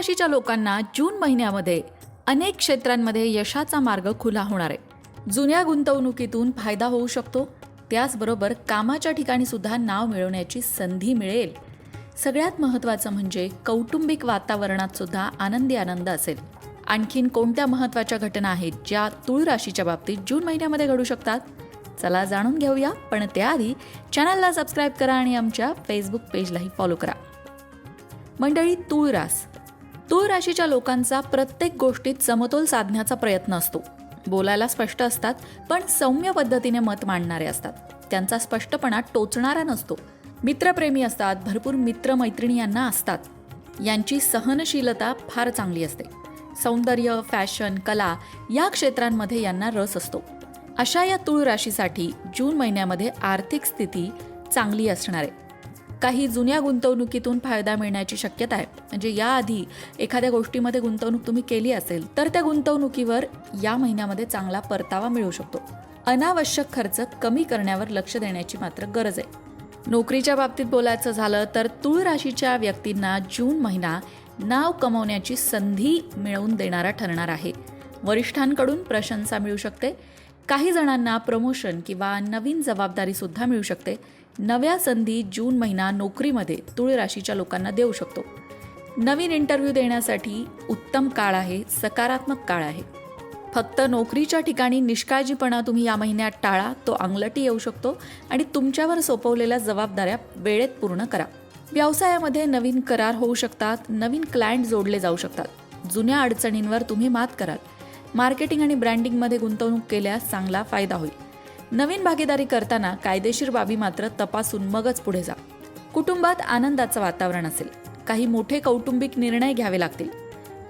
राशीच्या लोकांना जून महिन्यामध्ये अनेक क्षेत्रांमध्ये यशाचा मार्ग खुला होणार आहे. जुन्या गुंतवणुकीतून फायदा होऊ शकतो. त्याचबरोबर कामाच्या ठिकाणी सुद्धा नाव मिळवण्याची संधी मिळेल. सगळ्यात महत्त्वाचं म्हणजे कौटुंबिक वातावरणात सुद्धा आनंदी आनंद असेल. आणखीन कोणत्या महत्त्वाच्या घटना आहेत ज्या तुळ राशीच्या बाबतीत जून महिन्यामध्ये घडू शकतात? चला जाणून घेऊया. पण त्याआधी चॅनलला सबस्क्राईब करा आणि आमच्या फेसबुक पेजलाही फॉलो करा. मंडळी तुळ रास तूळ राशीच्या लोकांचा प्रत्येक गोष्टीत समतोल साधण्याचा प्रयत्न असतो. बोलायला स्पष्ट असतात पण सौम्य पद्धतीने मत मांडणारे असतात. त्यांचा स्पष्टपणा टोचणारा नसतो. मित्रप्रेमी असतात भरपूर मित्रमैत्रिणी यांना असतात. यांची सहनशीलता फार चांगली असते. सौंदर्य फॅशन कला या क्षेत्रांमध्ये यांना रस असतो. अशा या तूळ राशीसाठी जून महिन्यामध्ये आर्थिक स्थिती चांगली असणार आहे. काही जुन्या गुंतवणुकीतून फायदा मिळण्याची शक्यता आहे. म्हणजे याआधी एखाद्या गोष्टीमध्ये गुंतवणूक तुम्ही केली असेल तर त्या गुंतवणुकीवर या महिन्यामध्ये चांगला परतावा मिळू शकतो. अनावश्यक खर्च कमी करण्यावर लक्ष देण्याची मात्र गरज आहे. नोकरीच्या बाबतीत बोलायचं झालं तर तूळ राशीच्या व्यक्तींना जून महिना नाव कमवण्याची संधी मिळवून देणारा ठरणार आहे. वरिष्ठांकडून प्रशंसा मिळू शकते. काही जणांना प्रमोशन किंवा नवीन जबाबदारी सुद्धा मिळू शकते. नव्या संधी जून महिना नोकरीमध्ये तुळ राशीच्या लोकांना देऊ शकतो. नवीन इंटरव्ह्यू देण्यासाठी उत्तम काळ आहे सकारात्मक काळ आहे. फक्त नोकरीच्या ठिकाणी निष्काळजीपणा तुम्ही या महिन्यात टाळा तो अंगलटी येऊ शकतो आणि तुमच्यावर सोपवलेल्या जबाबदाऱ्या वेळेत पूर्ण करा. व्यवसायामध्ये नवीन करार होऊ शकतात नवीन क्लायंट जोडले जाऊ शकतात. जुन्या अडचणींवर तुम्ही मात कराल. मार्केटिंग आणि ब्रँडिंगमध्ये गुंतवणूक केल्यास चांगला फायदा होईल. नवीन भागीदारी करताना कायदेशीर बाबी मात्र तपासून मगच पुढे जा. कुटुंबात आनंदाचं वातावरण असेल. काही मोठे कौटुंबिक निर्णय घ्यावे लागतील.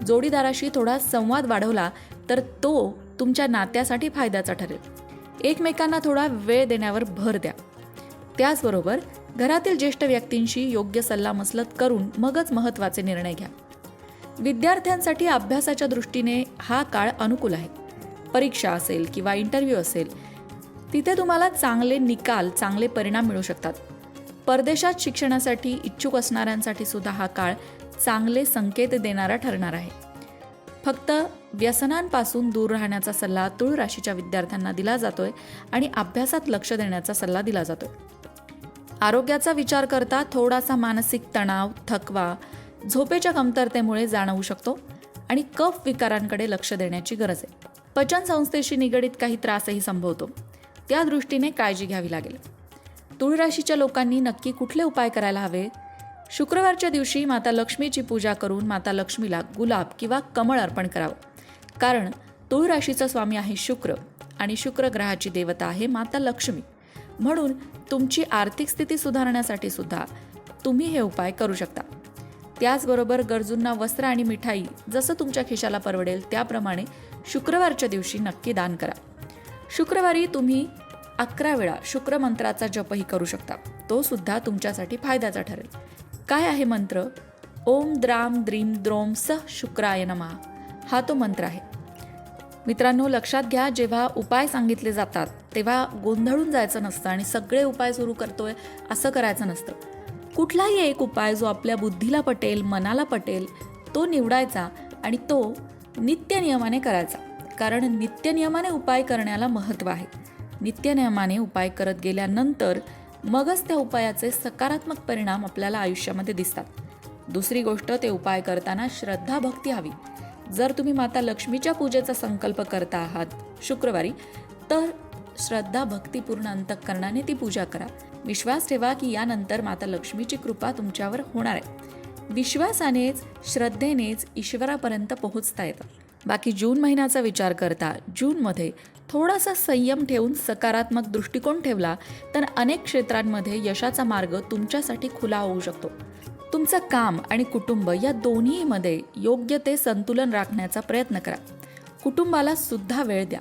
जोडीदाराशी थोडा संवाद वाढवला तर तो तुमच्या नात्यासाठी फायद्याचा ठरेल. एकमेकांना थोडा वेळ देण्यावर भर द्या. त्याचबरोबर घरातील ज्येष्ठ व्यक्तींशी योग्य सल्लामसलत करून मगच महत्त्वाचे निर्णय घ्या. विद्यार्थ्यांसाठी अभ्यासाच्या दृष्टीने हा काळ अनुकूल आहे. परीक्षा असेल किंवा इंटरव्ह्यू असेल तिथे तुम्हाला चांगले निकाल चांगले परिणाम मिळू शकतात. परदेशात शिक्षणासाठी इच्छुक असणाऱ्यांसाठी सुद्धा हा काळ चांगले संकेत देणारा ठरणार आहे. फक्त व्यसनांपासून दूर राहण्याचा सल्ला तुळ राशीच्या विद्यार्थ्यांना दिला जातोय आणि अभ्यासात लक्ष देण्याचा सल्ला दिला जातोय. आरोग्याचा विचार करता थोडासा मानसिक तणाव थकवा झोपेच्या कमतरतेमुळे जाणवू शकतो आणि कफ विकारांकडे लक्ष देण्याची गरज आहे. पचन संस्थेशी निगडीत काही त्रासही संभवतो. त्या दृष्टीने काळजी घ्यावी लागेल. तुळ राशीच्या लोकांनी नक्की कुठले उपाय करायला हवे? शुक्रवारच्या दिवशी माता लक्ष्मीची पूजा करून माता लक्ष्मीला गुलाब किंवा कमळ अर्पण करावं. कारण तुळ राशीचा स्वामी आहे शुक्र आणि शुक्र ग्रहाची देवता आहे माता लक्ष्मी. म्हणून तुमची आर्थिक स्थिती सुधारण्यासाठी सुद्धा तुम्ही हे उपाय करू शकता. त्याचबरोबर गरजूंना वस्त्र आणि मिठाई जसं तुमच्या खिशाला परवडेल त्याप्रमाणे शुक्रवारच्या दिवशी नक्की दान करा. शुक्रवारी तुम्ही अकरा वेळा शुक्र मंत्राचा जपही करू शकता. तो सुद्धा तुमच्यासाठी फायद्याचा ठरेल. काय आहे मंत्र? ओम द्राम द्रीम द्रोम स शुक्राय नमा. हा तो मंत्र आहे. मित्रांनो लक्षात घ्या जेव्हा उपाय सांगितले जातात तेव्हा गोंधळून जायचं नसतं आणि सगळे उपाय सुरू करतोय असं करायचं नसतं. कुठलाही एक उपाय जो आपल्या बुद्धीला पटेल मनाला पटेल तो निवडायचा आणि तो नित्यनियमाने करायचा. कारण नित्यनियमाने उपाय करण्याला महत्त्व आहे. नित्यनियमाने उपाय करत गेल्यानंतर मगच त्या उपायाचे सकारात्मक परिणाम आपल्याला आयुष्यामध्ये दिसतात. दुसरी गोष्ट ते उपाय करताना श्रद्धा भक्ती हवी. जर तुम्ही माता लक्ष्मीच्या पूजेचा संकल्प करता आहात शुक्रवारी तर श्रद्धा भक्तीपूर्ण अंतःकरणाने ती पूजा करा. विश्वास ठेवा की यानंतर माता लक्ष्मीची कृपा तुमच्यावर होणार आहे. विश्वासानेच श्रद्धेनेच ईश्वरापर्यंत पोहोचता येतं. बाकी जून महिन्याचा विचार करता जूनमध्ये थोडासा संयम ठेवून सकारात्मक दृष्टिकोन ठेवला तर अनेक क्षेत्रांमध्ये यशाचा मार्ग तुमच्यासाठी खुला होऊ शकतो. तुमचं काम आणि कुटुंब या दोन्हीमध्ये योग्य ते संतुलन राखण्याचा प्रयत्न करा. कुटुंबाला सुद्धा वेळ द्या.